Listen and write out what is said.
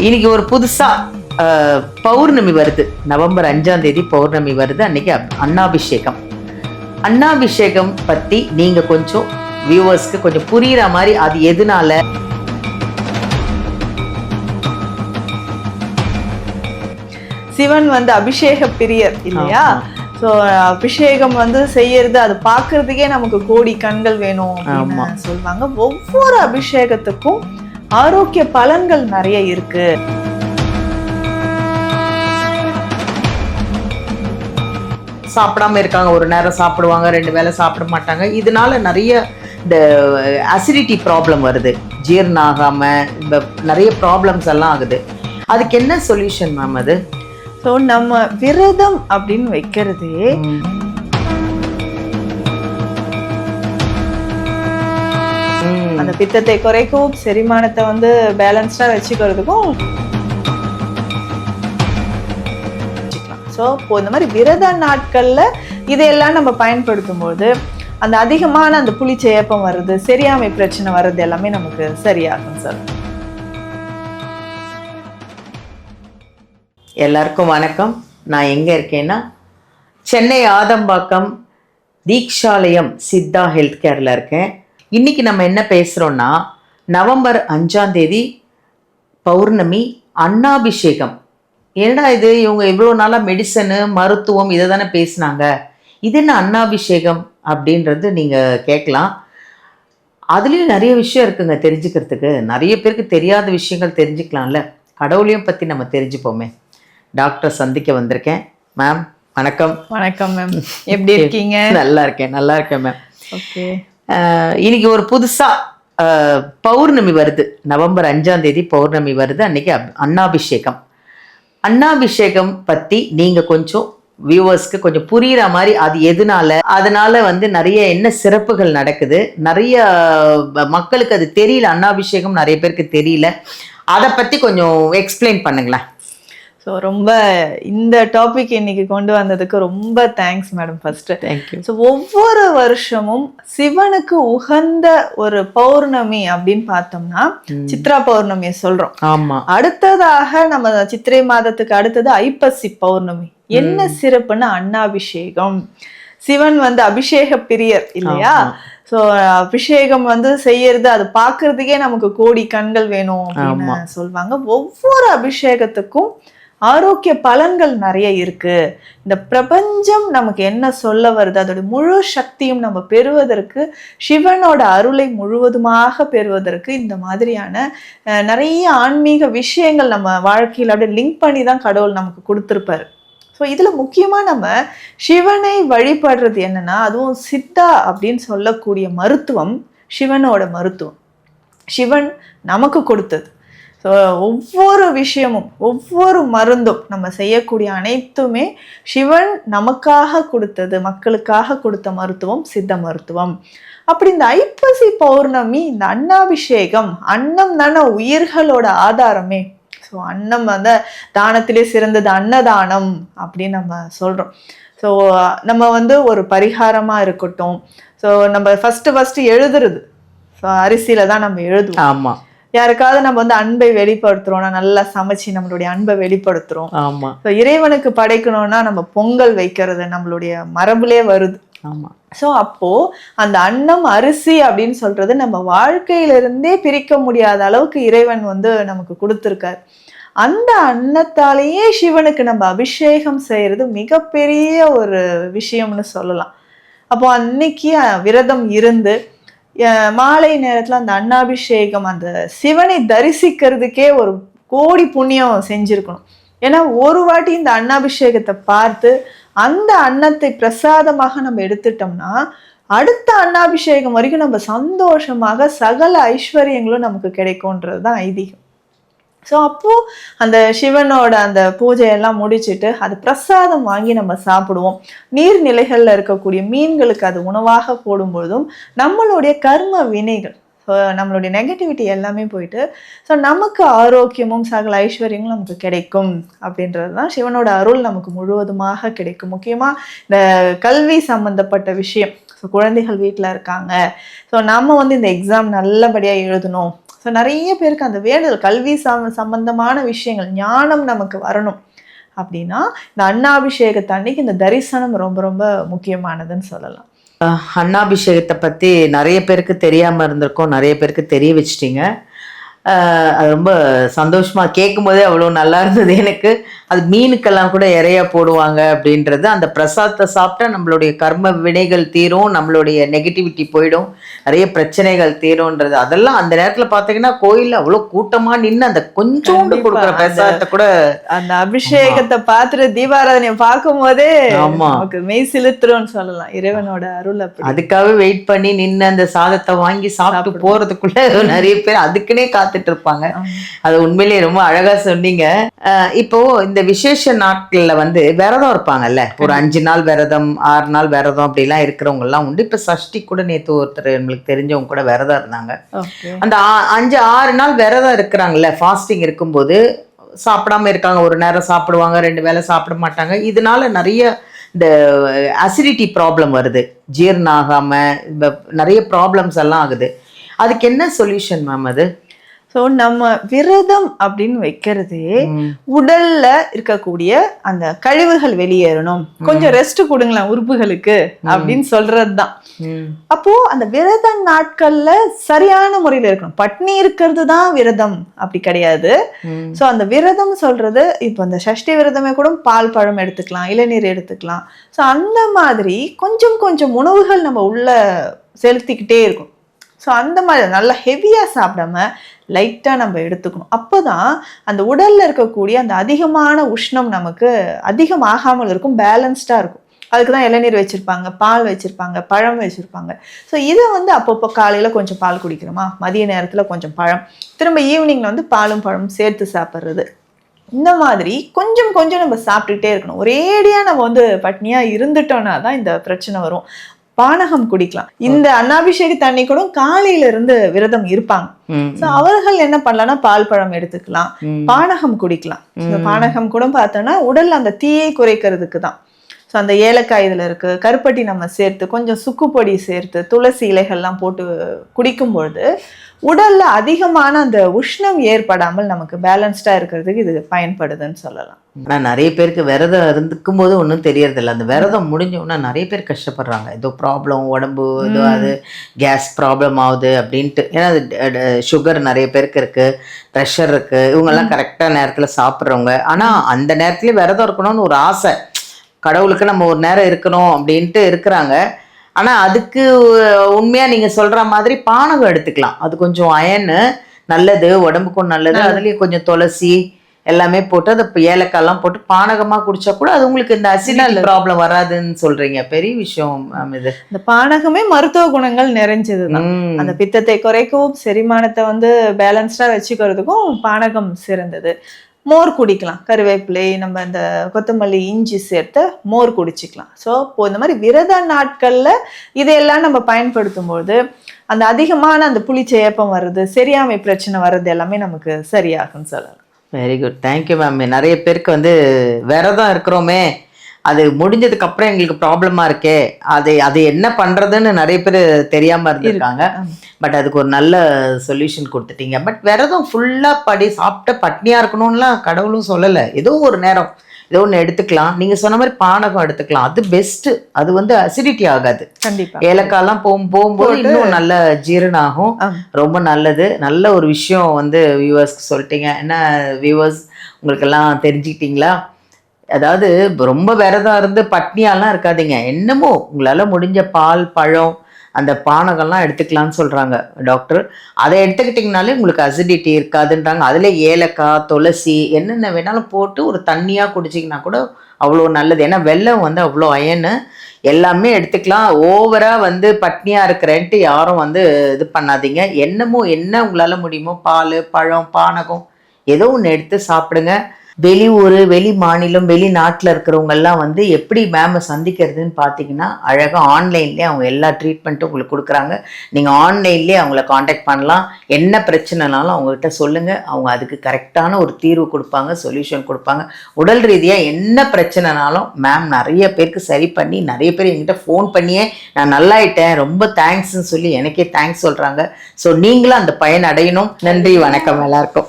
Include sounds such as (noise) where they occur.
இன்னைக்கு ஒரு புதுசா பௌர்ணமி வருது. நவம்பர் அஞ்சாம் தேதி பௌர்ணமி வருது. அன்னைக்கு அன்னாபிஷேகம். அன்னாபிஷேகம் பத்தி நீங்க கொஞ்சம் வியூவர்ஸ்க்கு கொஞ்சம் புரியுற மாதிரி அது எதனால? சிவன் வந்து அபிஷேக பிரியர் இல்லையா. ஸோ அபிஷேகம் வந்து செய்யறது அது பார்க்கிறதுக்கே நமக்கு கோடி கண்கள் வேணும். அப்படின்னு சொல்லுவாங்க. ஒவ்வொரு அபிஷேகத்துக்கும் ஆரோக்கிய பலன்கள் நிறைய இருக்கு. சாப்பிடாம இருக்காங்க. ஒரு நேரம் சாப்பிடுவாங்க ரெண்டு வேளை சாப்பிட மாட்டாங்க. இதனால நிறைய இந்த அசிடிட்டி ப்ராப்ளம் வருது. ஜீரணம் ஆகாம இந்த நிறைய ப்ராப்ளம்ஸ் எல்லாம் ஆகுது. அதுக்கு என்ன சொல்யூஷன் மேம் அது? ஸோ நம்ம விரதம் அப்படின்னு வைக்கிறதே அந்த பித்தத்தை குறைக்கும் செரிமானத்தை வந்து பேலன்ஸ்டா வச்சுக்கிறதுக்கும் ஸோ இப்போ இந்த மாதிரி விரத நாட்கள்ல இதையெல்லாம் நம்ம பயன்படுத்தும் போது அந்த அதிகமான அந்த புளிச்சேப்பம் வருது சரியாமை பிரச்சனை வர்றது எல்லாமே நமக்கு சரியாகும் சார் எல்லாருக்கும் வணக்கம். நான் எங்க இருக்கேன்னா சென்னை ஆதம்பாக்கம் தீக்ஷாலயம் சித்தா ஹெல்த் கேர்ல இருக்கேன். இன்னைக்கு நம்ம என்ன பேசுறோம்னா நவம்பர் அஞ்சாம் தேதி பௌர்ணமி அன்னாபிஷேகம். என்னடா இது? இவங்க இவ்வளோ நாளாக மெடிசனு மருத்துவம் இதை தானே பேசுனாங்க. இது என்ன அன்னாபிஷேகம் அப்படின்றது நீங்கள் கேட்கலாம். அதுலேயும் நிறைய விஷயம் இருக்குங்க தெரிஞ்சுக்கிறதுக்கு. நிறைய பேருக்கு தெரியாத விஷயங்கள் தெரிஞ்சுக்கலாம்ல. கடவுளையும் பற்றி நம்ம தெரிஞ்சுப்போமே. டாக்டர் சந்திக்க வந்திருக்கேன். மேம் வணக்கம். வணக்கம் மேம். எப்படி இருக்கீங்க? (laughs) நல்லா இருக்கேன் நல்லா இருக்கேன் மேம். ஓகே. இன்னைக்கு ஒரு புதுசா பௌர்ணமி வருது. நவம்பர் அஞ்சாம் தேதி பௌர்ணமி வருது. அன்னைக்கு அப்- அன்னாபிஷேகம். அன்னாபிஷேகம் பத்தி நீங்க கொஞ்சம் வியூவர்ஸ்க்கு கொஞ்சம் புரியுற மாதிரி அது எதனால அதனால வந்து நிறைய என்ன சிறப்புகள் நடக்குது. நிறைய மக்களுக்கு அது தெரியல. அன்னாபிஷேகம் நிறைய பேருக்கு தெரியல. அதை பத்தி கொஞ்சம் எக்ஸ்பிளைன் பண்ணுங்களேன். ஸோ ரொம்ப இந்த டாபிக் இன்னைக்கு கொண்டு வந்ததுக்கு ரொம்ப thanks madam first thank you so ஒவ்வொரு வருஷமும் சிவனுக்கு உகந்த ஒரு பௌர்ணமி அப்படின்னு பார்த்தோம்னா சித்ரா பௌர்ணமியை சொல்றோம். ஆமா. அடுத்ததாக நம்ம சித்திரை மாதத்துக்கு அடுத்தது ஐப்பசி பௌர்ணமி. என்ன சிறப்புன்னா அன்னாபிஷேகம். சிவன் வந்து அபிஷேக பிரியர் இல்லையா. ஸோ அபிஷேகம் வந்து செய்யறது அது பார்க்கிறதுக்கே நமக்கு கோடி கண்கள் வேணும் அப்படின்னு சொல்லுவாங்க. ஒவ்வொரு அபிஷேகத்துக்கும் ஆரோக்கிய பலன்கள் நிறைய இருக்கு. இந்த பிரபஞ்சம் நமக்கு என்ன சொல்ல வருது? அதோட முழு சக்தியும் நம்ம பெறுவதற்கு சிவனோட அருளை முழுவதுமாக பெறுவதற்கு இந்த மாதிரியான நிறைய ஆன்மீக விஷயங்கள் நம்ம வாழ்க்கையில் அப்படியே லிங்க் பண்ணி தான் கடவுள் நமக்கு கொடுத்துருப்பாரு. ஸோ இதில் முக்கியமாக நம்ம சிவனை வழிபடுறது என்னன்னா அதுவும் சித்தா அப்படின்னு சொல்லக்கூடிய மருத்துவம் சிவனோட மருத்துவம். சிவன் நமக்கு கொடுத்தது. ஸோ ஒவ்வொரு விஷயமும் ஒவ்வொரு மருந்தும் நம்ம செய்யக்கூடிய அனைத்துமே சிவன் நமக்காக கொடுத்தது மக்களுக்காக கொடுத்த மருத்துவம் சித்த மருத்துவம். அப்படி இந்த ஐப்பசி பௌர்ணமி இந்த அன்னாபிஷேகம் அன்னம் தானே உயிர்களோட ஆதாரமே. ஸோ அன்னம் அந்த தானத்திலே சிறந்தது அன்னதானம் அப்படின்னு நம்ம சொல்கிறோம் ஸோ நம்ம வந்து ஒரு பரிகாரமாக இருக்கட்டும். ஸோ நம்ம ஃபஸ்ட்டு ஃபஸ்ட்டு எழுதுறது. ஸோ அரிசியில் தான் நம்ம எழுதுவோம். ஆமா. யாருக்காவது நம்ம வந்து அன்பை வெளிப்படுத்துறோம்னா நல்லா சமைச்சு நம்மளுடைய அன்பை வெளிப்படுத்துறோம். ஆமா. இறைவனுக்கு படைக்கணும்னா நம்ம பொங்கல் வைக்கிறது நம்மளுடைய மரபுலே வருது. ஆமா. ஸோ அப்போ அந்த அன்னம் அரிசி அப்படின்னு சொல்றது நம்ம வாழ்க்கையிலிருந்தே பிரிக்க முடியாத அளவுக்கு இறைவன் வந்து நமக்கு கொடுத்துருக்காரு. அந்த அன்னத்தாலேயே சிவனுக்கு நம்ம அபிஷேகம் செய்யறது மிகப்பெரிய ஒரு விஷயம்னு சொல்லலாம். அப்போ அன்னைக்கு விரதம் இருந்து மாலை நேரத்தில் அந்த அன்னாபிஷேகம் அந்த சிவனை தரிசிக்கிறதுக்கே ஒரு கோடி புண்ணியம் செஞ்சுருக்கணும். ஏன்னா ஒரு வாட்டி இந்த அன்னாபிஷேகத்தை பார்த்து அந்த அன்னத்தை பிரசாதமாக நம்ம எடுத்துட்டோம்னா அடுத்த அன்னாபிஷேகம் வரைக்கும் நம்ம சந்தோஷமாக சகல ஐஸ்வர்யங்களும் நமக்கு கிடைக்கும்ன்றது தான் ஐதீகம். ஸோ அப்போது அந்த சிவனோட அந்த பூஜையெல்லாம் முடிச்சிட்டு அது பிரசாதம் வாங்கி நம்ம சாப்பிடுவோம். நீர்நிலைகளில் இருக்கக்கூடிய மீன்களுக்கு அது உணவாக போடும்பொழுதும் நம்மளுடைய கர்ம வினைகள் ஸோ நம்மளுடைய நெகட்டிவிட்டி எல்லாமே போயிட்டு ஸோ நமக்கு ஆரோக்கியமும் சகல ஐஸ்வர்யங்களும் நமக்கு கிடைக்கும் அப்படின்றது தான் சிவனோட அருள் நமக்கு முழுவதுமாக கிடைக்கும். முக்கியமாக இந்த கல்வி சம்பந்தப்பட்ட விஷயம். ஸோ குழந்தைகள் வீட்டில் இருக்காங்க. ஸோ நம்ம வந்து இந்த எக்ஸாம் நல்லபடியாக எழுதணும். ஸோ நிறைய பேருக்கு அந்த வேண்டுதல் கல்வி சம் சம்பந்தமான விஷயங்கள் ஞானம் நமக்கு வரணும். அப்படின்னா இந்த அண்ணாபிஷேகத்தை அன்னைக்கு இந்த தரிசனம் ரொம்ப ரொம்ப முக்கியமானதுன்னு சொல்லலாம். அண்ணாபிஷேகத்தை பற்றி நிறைய பேருக்கு தெரியாமல் இருந்திருக்கோம் நிறைய பேருக்கு தெரிய வச்சிட்டிங்க. அது ரொம்ப சந்தோஷமா கேட்கும் போதே அவ்வளோ நல்லா இருந்தது எனக்கு. அது மீனுக்கெல்லாம் கூட இறையா போடுவாங்க அப்படின்றது. அந்த பிரசாதத்தை சாப்பிட்டா நம்மளுடைய கர்ம வினைகள் தீரும் நம்மளுடைய நெகட்டிவிட்டி போயிடும் நிறைய பிரச்சனைகள் தீரும்ன்றது. அதெல்லாம் அந்த நேரத்தில் பார்த்தீங்கன்னா கோயிலில் அவ்வளோ கூட்டமாக நின்று அந்த கொஞ்சோண்டு கொடுக்குற பிரசாதத்தை கூட அந்த அபிஷேகத்தை பார்த்துட்டு தீபாராதனையை பார்க்கும் போதே ஆமா. நமக்கு மெய் சிலுத்துறோம்னு சொல்லலாம். இறைவனோட அருள் அப்படி. அதுக்காகவே வெயிட் பண்ணி நின்று அந்த சாதத்தை வாங்கி சாப்பிட்டு போறதுக்குள்ள நிறைய பேர் அதுக்குன்னே காத்துட்டு இருப்பாங்க அது உண்மையிலேயே ரொம்ப அழகா சொன்னீங்க. இப்போ இந்த விசேஷ நாட்கள்ல வந்து விரதம் இருப்பாங்கல்ல? ஒரு அஞ்சு நாள் விரதம் ஆறு நாள் விரதம் அப்படிலாம் இருக்கிறவங்க எல்லாம் உண்டு. இப்ப சஷ்டி கூட நேத்து ஒருத்தர் நம்மளுக்கு தெரிஞ்சவங்க கூட விரதம் இருந்தாங்க. அந்த அஞ்சு ஆறு நாள் விரதம் இருக்கிறாங்கல்ல? ஃபாஸ்டிங் இருக்கும்போது சாப்பிடாம இருக்காங்க. ஒரு நேரம் சாப்பிடுவாங்க ரெண்டு வேளை சாப்பிட மாட்டாங்க. இதனால நிறைய இந்த அசிடிட்டி ப்ராப்ளம் வருது. ஜீரணம் ஆகாம இந்த நிறைய ப்ராப்ளம்ஸ் எல்லாம் ஆகுது. அதுக்கு என்ன சொல்யூஷன் மேம் அது? ஸோ நம்ம விரதம் அப்படின்னு வைக்கிறதே உடல்ல இருக்கக்கூடிய அந்த கழிவுகள் வெளியேறணும். கொஞ்சம் ரெஸ்ட் கொடுங்களேன் உறுப்புகளுக்கு அப்படின்னு சொல்றது தான் அப்போ அந்த விரத நாட்கள்ல சரியான முறையில இருக்கணும். பட்னி இருக்கிறது தான் விரதம். அப்படி கிடையாது. ஸோ அந்த விரதம் சொல்றது இப்போ இந்த சஷ்டி விரதமே கூட பால் பழம் எடுத்துக்கலாம் இளநீர் எடுத்துக்கலாம். ஸோ அந்த மாதிரி கொஞ்சம் கொஞ்சம் உணவுகள் நம்ம உள்ள செலுத்திக்கிட்டே இருக்கும் ஸோ அந்த மாதிரி நல்லா ஹெவியாக சாப்பிடாம லைட்டாக நம்ம எடுத்துக்கணும். அப்போ தான் அந்த உடலில் இருக்கக்கூடிய அந்த அதிகமான உஷ்ணம் நமக்கு அதிகமாகாமல் இருக்கும் பேலன்ஸ்டாக இருக்கும். அதுக்கு தான் இளநீர் வச்சுருப்பாங்க பால் வச்சுருப்பாங்க பழம் வச்சுருப்பாங்க. ஸோ இதை வந்து அப்பப்போ காலையில் கொஞ்சம் பால் குடிக்கிறோமா? மதிய நேரத்தில் கொஞ்சம் பழம். திரும்ப ஈவினிங்கில் வந்து பாலும் பழமும் சேர்த்து சாப்பிட்றது. இந்த மாதிரி கொஞ்சம் கொஞ்சம் நம்ம சாப்பிட்டுட்டே இருக்கணும். ஒரேடியாக நம்ம வந்து பட்னியாக இருந்துட்டோம்னா தான் இந்த பிரச்சனை வரும். பானகம் குடிக்கலாம். இந்த அன்னாபிஷேக தண்ணி கூட காலையில இருந்து விரதம் இருப்பாங்க அவர்கள் என்ன பண்ணலாம்னா பால் பழம் எடுத்துக்கலாம். பானகம் குடிக்கலாம். இந்த பானகம் கூட பார்த்தோன்னா உடல்ல அந்த தீயை குறைக்கிறதுக்கு தான் ஸோ அந்த ஏலக்காய் இதில் இருக்கு. கருப்பட்டி நம்ம சேர்த்து கொஞ்சம் சுக்குப்பொடி சேர்த்து துளசி இலைகள்லாம் போட்டு குடிக்கும் பொழுது உடல்ல அதிகமான அந்த உஷ்ணம் ஏற்படாமல் நமக்கு பேலன்ஸ்டா இருக்கிறதுக்கு இது பயன்படுதுன்னு சொல்லலாம். ஆனா நிறைய பேருக்கு விரதம் இருந்துக்கும் போது ஒன்றும் தெரியறதில்ல. அந்த விரதம் முடிஞ்ச உடனே நிறைய பேர் கஷ்டப்படுறாங்க. ஏதோ ப்ராப்ளம் உடம்பு ஏதோ அது கேஸ் ப்ராப்ளம் ஆகுது அப்படின்ட்டு. ஏன்னா அது சுகர் நிறைய பேருக்கு இருக்கு ப்ரெஷர் இருக்கு. இவங்கெல்லாம் கரெக்டாக நேரத்தில் சாப்பிட்றவங்க. ஆனா அந்த நேரத்துலயே விரதம் இருக்கணும்னு ஒரு ஆசை. கடவுளுக்கு நம்ம ஒரு நேரம் இருக்கணும் அப்படின்ட்டு இருக்கிறாங்க. ஆனா அதுக்கு உண்மையா நீங்க சொல்ற மாதிரி பானகம் எடுத்துக்கலாம். அது கொஞ்சம் அயனு நல்லது உடம்புக்கும் நல்லது. அதுலயும் கொஞ்சம் துளசி எல்லாமே போட்டு அதை ஏலக்காய்லாம் போட்டு பானகமா குடிச்சா கூட அது உங்களுக்கு இந்த அசிடிட்டி ப்ராப்ளம் வராதுன்னு சொல்றீங்க. பெரிய விஷயம் இது. இந்த பானகமே மருத்துவ குணங்கள் நிறைஞ்சதுதான். ம். அந்த பித்தத்தை குறைக்கவும் செரிமானத்தை வந்து பேலன்ஸ்டா வச்சுக்கிறதுக்கும் பானகம் சிறந்தது. மோர் குடிக்கலாம். கருவேப்பிலை நம்ம இந்த கொத்தமல்லி இஞ்சி சேர்த்து மோர் குடிச்சிக்கலாம். ஸோ இப்போ இந்த மாதிரி விரத நாட்களில் இதையெல்லாம் நம்ம பயன்படுத்தும் போது அந்த அதிகமான அந்த புளிச்சேப்பம் வர்றது சரியாமை பிரச்சனை வர்றது எல்லாமே நமக்கு சரியாகும்னு சொல்லலாம். வெரி குட் தேங்க்யூ மேம் நிறைய பேருக்கு வந்து விரதம் இருக்கிறோமே. அது முடிஞ்சதுக்கு அப்புறம் எங்களுக்கு ப்ராப்ளமா இருக்கே. அது அது என்ன பண்றதுன்னு நிறைய பேர் தெரியாம இருந்திருக்காங்க. பட் அதுக்கு ஒரு நல்ல சொல்யூஷன் கொடுத்துட்டீங்க. பட் விரதம் ஃபுல்லா படி சாப்பிட்ட பட்னியா இருக்கணும்லாம் கடவுளும் சொல்லலை. ஏதோ ஒரு நேரம். ஏதோ ஒன்று எடுத்துக்கலாம். நீங்க சொன்ன மாதிரி பானகம் எடுத்துக்கலாம். அது பெஸ்ட் அது வந்து அசிடிட்டி ஆகாது. கண்டிப்பா. ஏலக்காய்லாம் போகும் போகும்போது இன்னும் நல்ல ஜீரணம் ஆகும். ரொம்ப நல்லது. நல்ல ஒரு விஷயம் வந்து வியூவர்ஸ்க்கு சொல்லிட்டீங்க. என்ன வியூவர்ஸ் உங்களுக்கெல்லாம் தெரிஞ்சுக்கிட்டீங்களா? அதாவது ரொம்ப விரதம் இருந்து பட்னியாலாம் இருக்காதீங்க. என்னமோ உங்களால் முடிஞ்ச பால் பழம் அந்த பானகம்லாம் எடுத்துக்கலாம்னு சொல்கிறாங்க டாக்டர். அதை எடுத்துக்கிட்டிங்கனாலே உங்களுக்கு அசிடிட்டி இருக்காதுன்றாங்க. அதில் ஏலக்காய் துளசி என்னென்ன வேணாலும் போட்டு ஒரு தண்ணியாக குடிச்சிங்கன்னா கூட அவ்வளோ நல்லது. ஏன்னா வெல்லம் வந்து அவ்வளோ அயனு. எல்லாமே எடுத்துக்கலாம். ஓவராக வந்து பட்னியாக இருக்கிறேன்ட்டு யாரும் வந்து இது பண்ணாதீங்க. என்னமோ என்ன உங்களால் முடியுமோ பால் பழம் பானகம் ஏதோ ஒன்று எடுத்து சாப்பிடுங்க. வெளியூர் வெளி மாநிலம் வெளிநாட்டில் இருக்கிறவங்க எல்லாம் வந்து எப்படி மேமை சந்திக்கிறதுன்னு பார்த்தீங்கன்னா அழகாக ஆன்லைன்லேயே அவங்க எல்லா ட்ரீட்மெண்ட்டும் உங்களுக்கு கொடுக்குறாங்க. நீங்கள் ஆன்லைன்லேயே அவங்கள காண்டாக்ட் பண்ணலாம். என்ன பிரச்சனைனாலும் அவங்ககிட்ட சொல்லுங்கள் அவங்க அதுக்கு கரெக்டான ஒரு தீர்வு கொடுப்பாங்க சொல்யூஷன் கொடுப்பாங்க. உடல் ரீதியாக என்ன பிரச்சனைனாலும் மேம் நிறைய பேருக்கு சரி பண்ணி நிறைய பேர் என்கிட்ட ஃபோன் பண்ணியே நான் நல்லாயிட்டேன் ரொம்ப தேங்க்ஸ்ன்னு சொல்லி எனக்கே தேங்க்ஸ் சொல்கிறாங்க ஸோ நீங்களும் அந்த பயன் அடையணும். நன்றி வணக்கம் எல்லாருக்கும்.